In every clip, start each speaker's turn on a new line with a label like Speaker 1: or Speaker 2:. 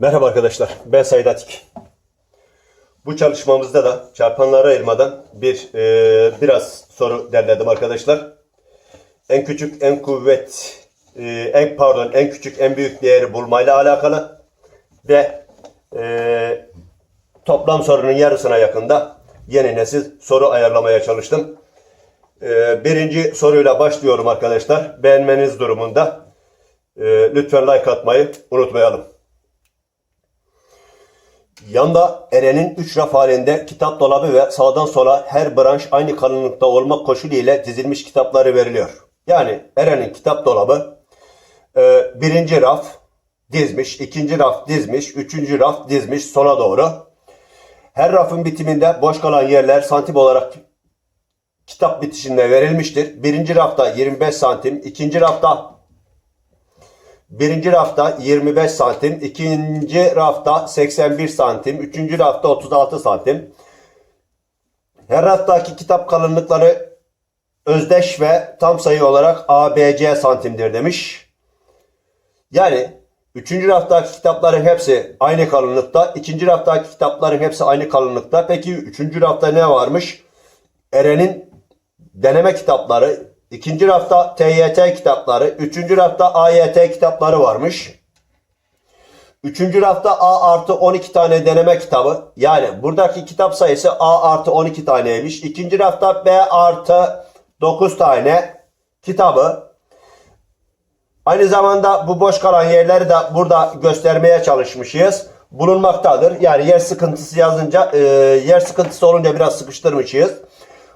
Speaker 1: Merhaba arkadaşlar, ben Said Atik. Bu çalışmamızda da çarpanları ayırmadan bir e, biraz soru derledim arkadaşlar. En küçük, en kuvvet, e, en pardon, en küçük, en büyük değeri bulmayla alakalı ve e, toplam sorunun yarısına yakında yeni nesil soru ayarlamaya çalıştım. E, birinci soruyla başlıyorum arkadaşlar. Beğenmeniz durumunda e, lütfen like atmayı unutmayalım. Yanda Eren'in 3 raf halinde kitap dolabı ve sağdan sola her branş aynı kalınlıkta olmak koşulu ile dizilmiş kitapları veriliyor. Yani Eren'in kitap dolabı e, birinci raf dizmiş, ikinci raf dizmiş, üçüncü raf dizmiş sola doğru. Her rafın bitiminde boş kalan yerler santim olarak kitap bitişinde verilmiştir. Birinci rafta 25 santim, ikinci rafta Birinci rafta 25 santim, ikinci rafta 81 santim, üçüncü rafta 36 santim. Her raftaki kitap kalınlıkları özdeş ve tam sayı olarak ABC santimdir demiş. Yani üçüncü raftaki kitapların hepsi aynı kalınlıkta, ikinci raftaki kitapların hepsi aynı kalınlıkta. Peki üçüncü rafta ne varmış? Eren'in deneme kitapları, ikinci rafta TYT kitapları, üçüncü rafta AYT kitapları varmış. Üçüncü rafta A artı 12 tane deneme kitabı. Yani buradaki kitap sayısı A artı 12 taneymiş. İkinci rafta B artı 9 tane kitabı. Aynı zamanda bu boş kalan yerleri de burada göstermeye çalışmışız. Bulunmaktadır. Yani yer sıkıntısı yazınca, e, yer sıkıntısı olunca biraz sıkıştırmışız.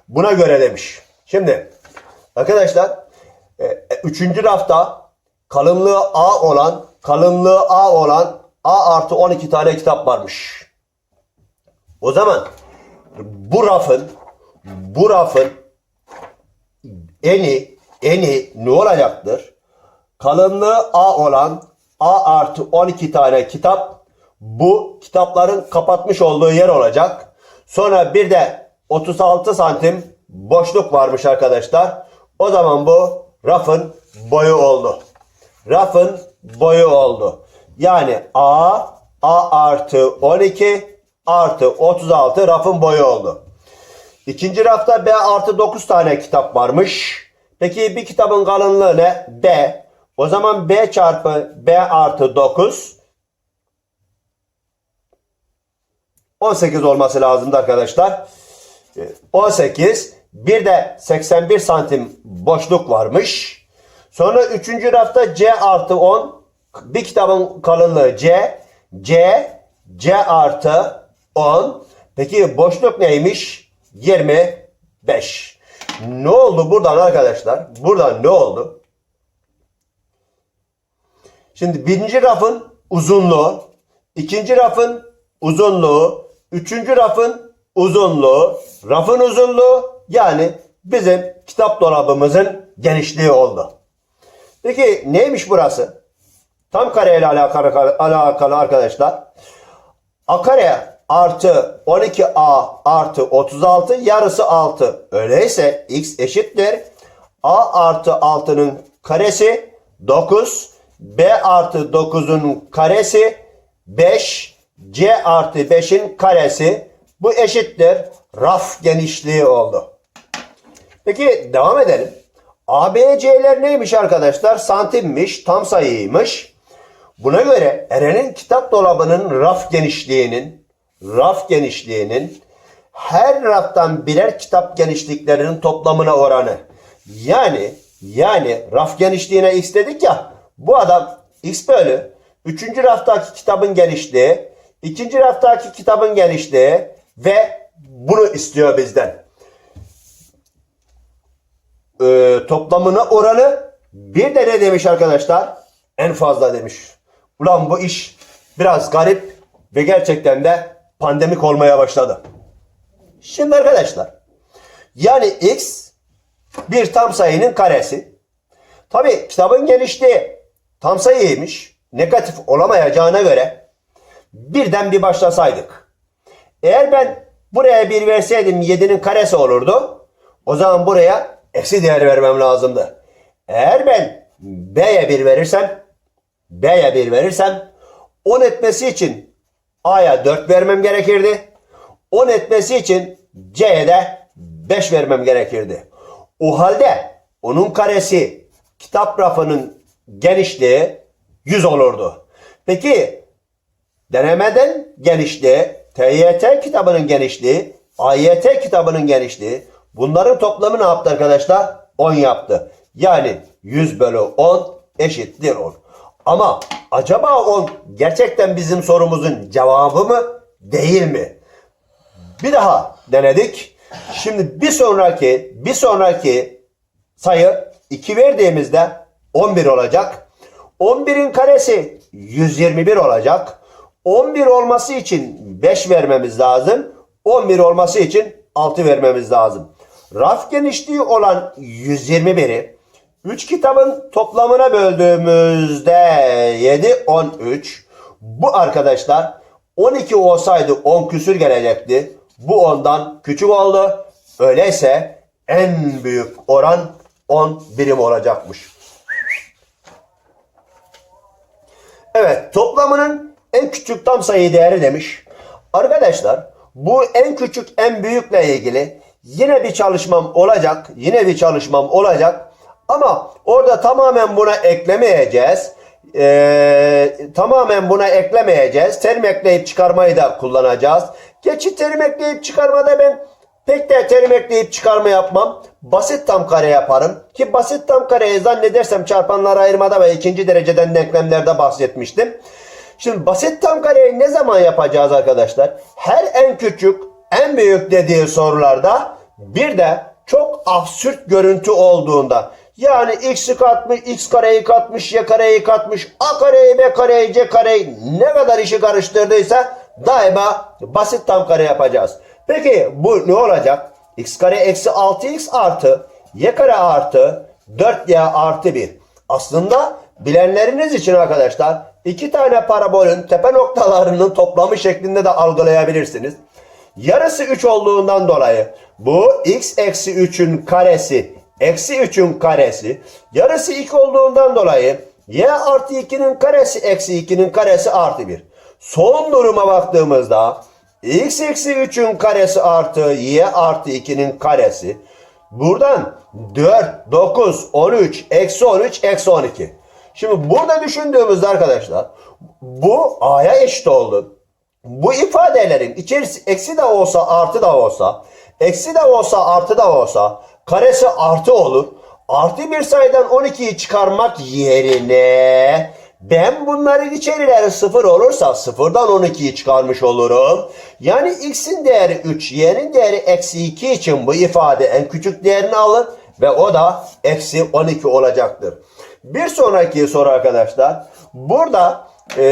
Speaker 1: Buna göre demiş. Şimdi arkadaşlar e, e, üçüncü rafta kalınlığı A olan kalınlığı A olan A artı 12 tane kitap varmış. O zaman bu rafın bu rafın eni eni ne olacaktır? Kalınlığı A olan A artı 12 tane kitap bu kitapların kapatmış olduğu yer olacak. Sonra bir de 36 santim boşluk varmış arkadaşlar. O zaman bu rafın boyu oldu. Rafın boyu oldu. Yani A, A artı 12 artı 36 rafın boyu oldu. İkinci rafta B artı 9 tane kitap varmış. Peki bir kitabın kalınlığı ne? B. O zaman B çarpı B artı 9 18 olması lazımdı arkadaşlar. 18. Bir de 81 santim boşluk varmış. Sonra üçüncü rafta C artı 10. Bir kitabın kalınlığı C. C. C artı 10. Peki boşluk neymiş? 25. Ne oldu buradan arkadaşlar? Buradan ne oldu? Şimdi birinci rafın uzunluğu, ikinci rafın uzunluğu, üçüncü rafın uzunluğu, rafın uzunluğu yani bizim kitap dolabımızın genişliği oldu. Peki neymiş burası? Tam kare alakalı, alakalı arkadaşlar. A kare artı 12A artı 36 yarısı 6. Öyleyse x eşittir. A artı 6'nın karesi 9. B artı 9'un karesi 5. C artı 5'in karesi. Bu eşittir. Raf genişliği oldu. Peki devam edelim. ABC'ler neymiş arkadaşlar? Santimmiş, tam sayıymış. Buna göre Eren'in kitap dolabının raf genişliğinin raf genişliğinin her raftan birer kitap genişliklerinin toplamına oranı. Yani yani raf genişliğine x dedik ya bu adam x bölü 3. raftaki kitabın genişliği, 2. raftaki kitabın genişliği ve bunu istiyor bizden. Ee, toplamına oranı bir de ne demiş arkadaşlar? En fazla demiş. Ulan bu iş biraz garip ve gerçekten de pandemik olmaya başladı. Şimdi arkadaşlar yani x bir tam sayının karesi. Tabi kitabın genişliği tam sayıymış. Negatif olamayacağına göre birden bir başlasaydık. Eğer ben buraya bir verseydim 7'nin karesi olurdu. O zaman buraya eksi değer vermem lazımdı. Eğer ben B'ye bir verirsem B'ye bir verirsem 10 etmesi için A'ya 4 vermem gerekirdi. 10 etmesi için C'ye de 5 vermem gerekirdi. O halde onun karesi kitap rafının genişliği 100 olurdu. Peki denemeden genişliği, TYT kitabının genişliği, AYT kitabının genişliği bunların toplamı ne yaptı arkadaşlar? 10 yaptı. Yani 100 bölü 10 eşittir 10. Ama acaba 10 gerçekten bizim sorumuzun cevabı mı değil mi? Bir daha denedik. Şimdi bir sonraki bir sonraki sayı 2 verdiğimizde 11 olacak. 11'in karesi 121 olacak. 11 olması için 5 vermemiz lazım. 11 olması için 6 vermemiz lazım. Raf genişliği olan 121'i 3 kitabın toplamına böldüğümüzde 7, 13. Bu arkadaşlar 12 olsaydı 10 küsür gelecekti. Bu ondan küçük oldu. Öyleyse en büyük oran 10 birim olacakmış. Evet toplamının en küçük tam sayı değeri demiş. Arkadaşlar bu en küçük en büyükle ilgili yine bir çalışmam olacak. Yine bir çalışmam olacak. Ama orada tamamen buna eklemeyeceğiz. Ee, tamamen buna eklemeyeceğiz. Terim ekleyip çıkarmayı da kullanacağız. Geçit terim ekleyip çıkarmada ben pek de terim ekleyip çıkarma yapmam. Basit tam kare yaparım. Ki basit tam kareyi zannedersem çarpanlara ayırmada ve ikinci dereceden denklemlerde bahsetmiştim. Şimdi basit tam kareyi ne zaman yapacağız arkadaşlar? Her en küçük, en büyük dediği sorularda bir de çok absürt görüntü olduğunda yani x'i katmış, x kareyi katmış, y kareyi katmış, a kareyi, b kareyi, c kareyi ne kadar işi karıştırdıysa daima basit tam kare yapacağız. Peki bu ne olacak? x kare eksi 6x artı y kare artı 4y artı 1. Aslında bilenleriniz için arkadaşlar iki tane parabolün tepe noktalarının toplamı şeklinde de algılayabilirsiniz. Yarısı 3 olduğundan dolayı bu x eksi 3'ün karesi eksi 3'ün karesi yarısı 2 olduğundan dolayı y artı 2'nin karesi eksi 2'nin karesi artı 1. Son duruma baktığımızda x eksi 3'ün karesi artı y artı 2'nin karesi buradan 4, 9, 13, eksi 13, eksi 12. Şimdi burada düşündüğümüzde arkadaşlar bu a'ya eşit oldu. Bu ifadelerin içerisi eksi de olsa artı da olsa, eksi de olsa artı da olsa karesi artı olur. Artı bir sayıdan 12'yi çıkarmak yerine ben bunların içerileri sıfır olursa sıfırdan 12'yi çıkarmış olurum. Yani x'in değeri 3, y'nin değeri eksi 2 için bu ifade en küçük değerini alır ve o da eksi 12 olacaktır. Bir sonraki soru arkadaşlar. Burada e,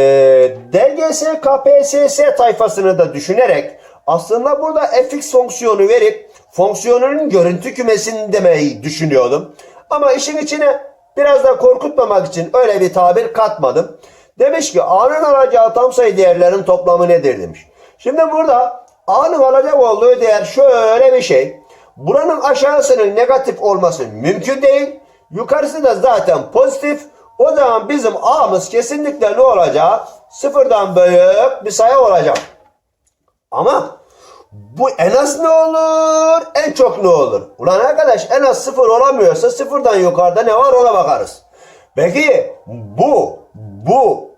Speaker 1: DGS, KPSS tayfasını da düşünerek aslında burada fx fonksiyonu verip fonksiyonunun görüntü kümesini demeyi düşünüyordum. Ama işin içine biraz da korkutmamak için öyle bir tabir katmadım. Demiş ki A'nın alacağı tam sayı değerlerin toplamı nedir demiş. Şimdi burada A'nın alacak olduğu değer şöyle bir şey. Buranın aşağısının negatif olması mümkün değil. Yukarısı da zaten pozitif. O zaman bizim A'mız kesinlikle ne olacak? Sıfırdan büyük bir sayı olacak. Ama bu en az ne olur? En çok ne olur? Ulan arkadaş en az sıfır olamıyorsa sıfırdan yukarıda ne var ona bakarız. Peki bu, bu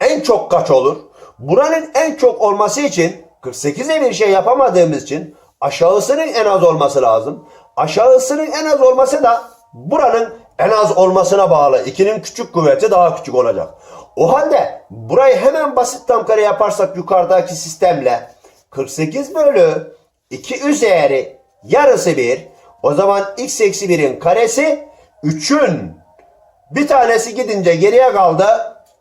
Speaker 1: en çok kaç olur? Buranın en çok olması için 48'e bir şey yapamadığımız için aşağısının en az olması lazım. Aşağısının en az olması da buranın en az olmasına bağlı. 2'nin küçük kuvveti daha küçük olacak. O halde burayı hemen basit tam kare yaparsak yukarıdaki sistemle 48 bölü 2 üzeri yarısı 1. O zaman x eksi 1'in karesi 3'ün bir tanesi gidince geriye kaldı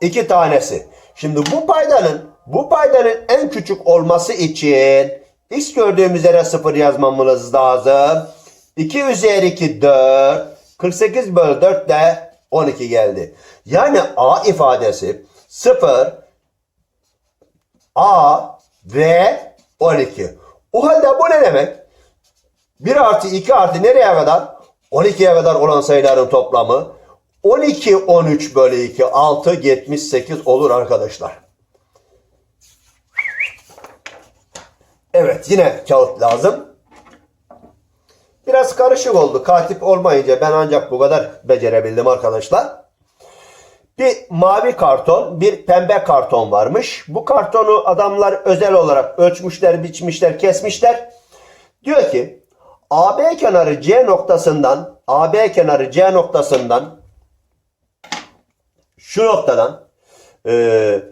Speaker 1: iki tanesi. Şimdi bu paydanın bu paydanın en küçük olması için x gördüğümüz yere 0 yazmamız lazım. 2 üzeri 2 4. 48 bölü 4 de 12 geldi. Yani a ifadesi 0 a ve 12. O halde bu ne demek? 1 artı 2 artı nereye kadar? 12'ye kadar olan sayıların toplamı. 12 13 bölü 2 6 78 olur arkadaşlar. Evet yine kağıt lazım. Biraz karışık oldu. Katip olmayınca ben ancak bu kadar becerebildim arkadaşlar. Bir mavi karton, bir pembe karton varmış. Bu kartonu adamlar özel olarak ölçmüşler, biçmişler, kesmişler. Diyor ki AB kenarı C noktasından AB kenarı C noktasından şu noktadan e,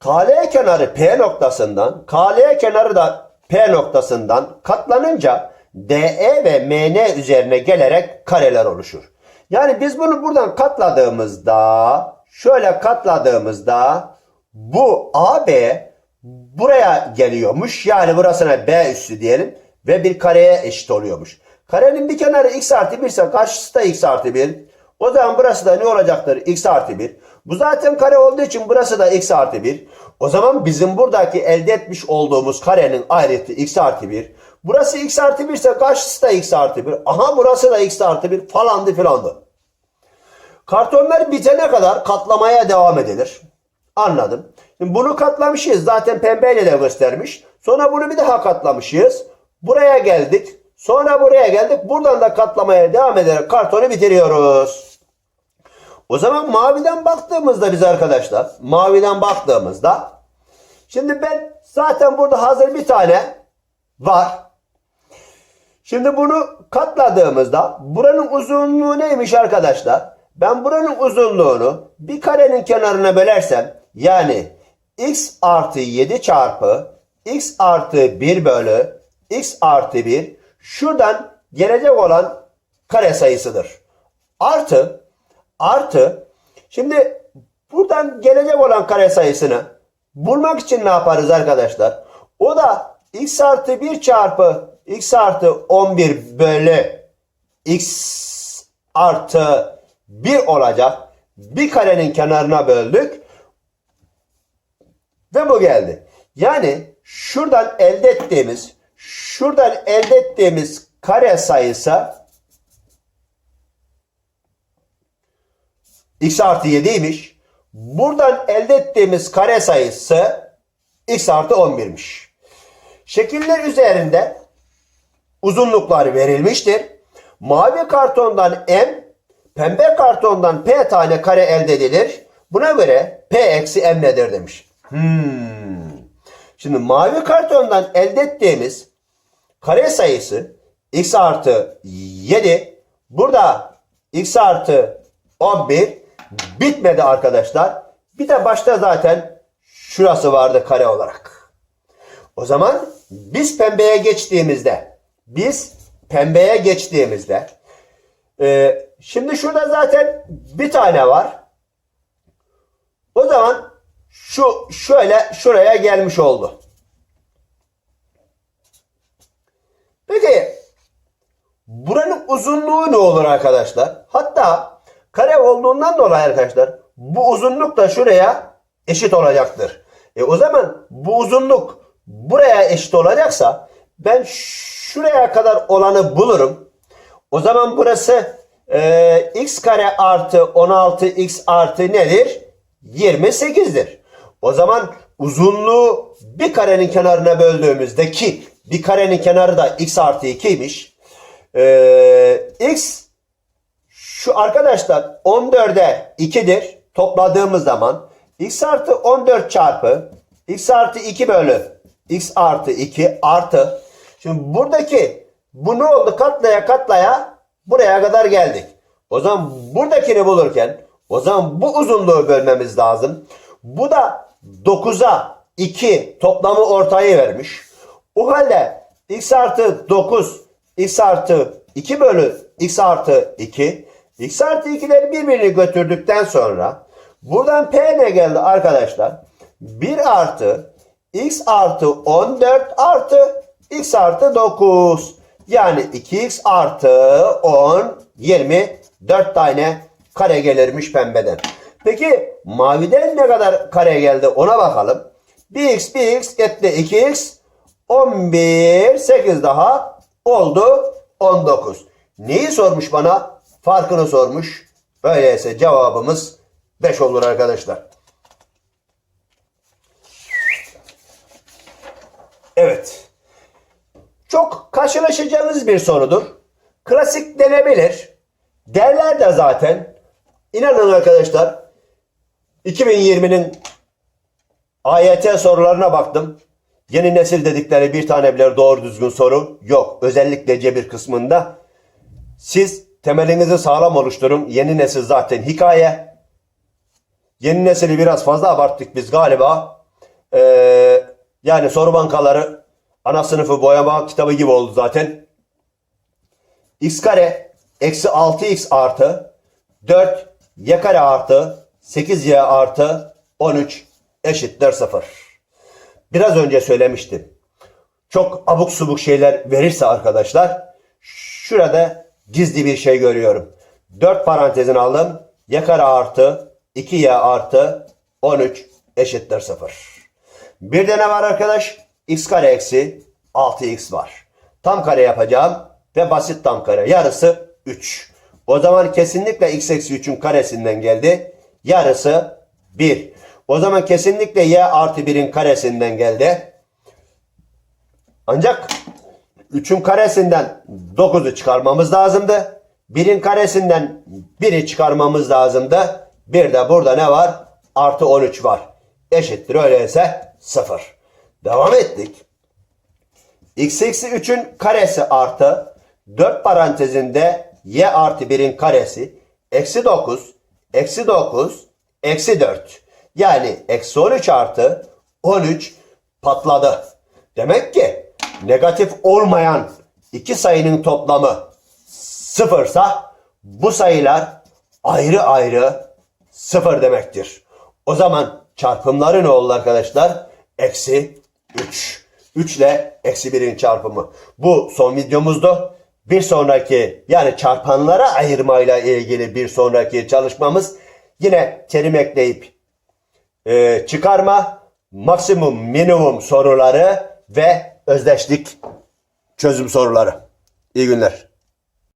Speaker 1: KL kenarı P noktasından KL kenarı da P noktasından katlanınca DE ve MN üzerine gelerek kareler oluşur. Yani biz bunu buradan katladığımızda şöyle katladığımızda bu AB buraya geliyormuş. Yani burasına B üssü diyelim ve bir kareye eşit oluyormuş. Karenin bir kenarı x artı 1 ise karşısı da x artı 1. O zaman burası da ne olacaktır? x artı 1. Bu zaten kare olduğu için burası da x artı 1. O zaman bizim buradaki elde etmiş olduğumuz karenin ayrıtı x artı 1. Burası x artı 1 ise karşısı da x artı 1. Aha burası da x artı 1 falandı filandı. Kartonlar bitene kadar katlamaya devam edilir. Anladım. Şimdi bunu katlamışız. Zaten pembeyle de göstermiş. Sonra bunu bir daha katlamışız. Buraya geldik. Sonra buraya geldik. Buradan da katlamaya devam ederek kartonu bitiriyoruz. O zaman maviden baktığımızda biz arkadaşlar, maviden baktığımızda şimdi ben zaten burada hazır bir tane var. Şimdi bunu katladığımızda buranın uzunluğu neymiş arkadaşlar? Ben buranın uzunluğunu bir karenin kenarına bölersem yani x artı 7 çarpı x artı 1 bölü x artı 1 şuradan gelecek olan kare sayısıdır. Artı artı şimdi buradan gelecek olan kare sayısını bulmak için ne yaparız arkadaşlar? O da x artı 1 çarpı x artı 11 bölü x artı 1 olacak. Bir karenin kenarına böldük. Ve bu geldi. Yani şuradan elde ettiğimiz şuradan elde ettiğimiz kare sayısı x artı 7'ymiş. Buradan elde ettiğimiz kare sayısı x artı 11'miş. Şekiller üzerinde uzunluklar verilmiştir. Mavi kartondan m, pembe kartondan p tane kare elde edilir. Buna göre p eksi m nedir demiş. Hmm. Şimdi mavi kartondan elde ettiğimiz kare sayısı x artı 7. Burada x artı 11 bitmedi arkadaşlar. Bir de başta zaten şurası vardı kare olarak. O zaman biz pembeye geçtiğimizde biz pembeye geçtiğimizde e, şimdi şurada zaten bir tane var. O zaman şu şöyle şuraya gelmiş oldu. Peki buranın uzunluğu ne olur arkadaşlar? Hatta kare olduğundan dolayı arkadaşlar bu uzunluk da şuraya eşit olacaktır. E o zaman bu uzunluk buraya eşit olacaksa ben şuraya kadar olanı bulurum. O zaman burası e, x kare artı 16x artı nedir? 28'dir. O zaman uzunluğu bir karenin kenarına böldüğümüzde ki bir karenin kenarı da x artı 2'ymiş. Ee, x şu arkadaşlar 14'e 2'dir. Topladığımız zaman x artı 14 çarpı x artı 2 bölü x artı 2 artı şimdi buradaki bu ne oldu katlaya katlaya buraya kadar geldik. O zaman buradakini bulurken o zaman bu uzunluğu bölmemiz lazım. Bu da 9'a 2 toplamı ortayı vermiş. O halde x artı 9 x artı 2 bölü x artı 2 x artı 2'leri birbirini götürdükten sonra buradan p ne geldi arkadaşlar? 1 artı x artı 14 artı x artı 9. Yani 2x artı 10 24 tane kare gelirmiş pembeden. Peki maviden ne kadar kare geldi ona bakalım. 1x 1x etti 2x 11 8 daha oldu 19. Neyi sormuş bana? Farkını sormuş. Öyleyse cevabımız 5 olur arkadaşlar. Evet. Çok karşılaşacağınız bir sorudur. Klasik denebilir. Derler de zaten. İnanın arkadaşlar 2020'nin AYT sorularına baktım. Yeni nesil dedikleri bir tane bile doğru düzgün soru yok. Özellikle cebir kısmında. Siz temelinizi sağlam oluşturun. Yeni nesil zaten hikaye. Yeni nesili biraz fazla abarttık biz galiba. Ee, yani soru bankaları ana sınıfı boyama kitabı gibi oldu zaten. x kare eksi 6x artı 4 y kare artı 8y artı 13 eşittir 0. Biraz önce söylemiştim. Çok abuk subuk şeyler verirse arkadaşlar şurada gizli bir şey görüyorum. 4 parantezin aldım. y kare artı 2y artı 13 eşittir 0. Bir de ne var arkadaş? X kare eksi 6x var. Tam kare yapacağım ve basit tam kare. Yarısı 3. O zaman kesinlikle x eksi 3'ün karesinden geldi. Yarısı 1. O zaman kesinlikle y artı 1'in karesinden geldi. Ancak 3'ün karesinden 9'u çıkarmamız lazımdı. 1'in karesinden 1'i çıkarmamız lazımdı. Bir de burada ne var? Artı 13 var. Eşittir öyleyse 0. Devam ettik. x eksi 3'ün karesi artı 4 parantezinde y artı 1'in karesi eksi 9 eksi 9 eksi 4. Yani eksi 13 artı 13 patladı. Demek ki negatif olmayan iki sayının toplamı sıfırsa bu sayılar ayrı ayrı sıfır demektir. O zaman çarpımları ne oldu arkadaşlar? Eksi 3. 3 ile eksi 1'in çarpımı. Bu son videomuzdu. Bir sonraki yani çarpanlara ayırmayla ilgili bir sonraki çalışmamız yine terim ekleyip e, çıkarma, maksimum minimum soruları ve özdeşlik çözüm soruları. İyi günler.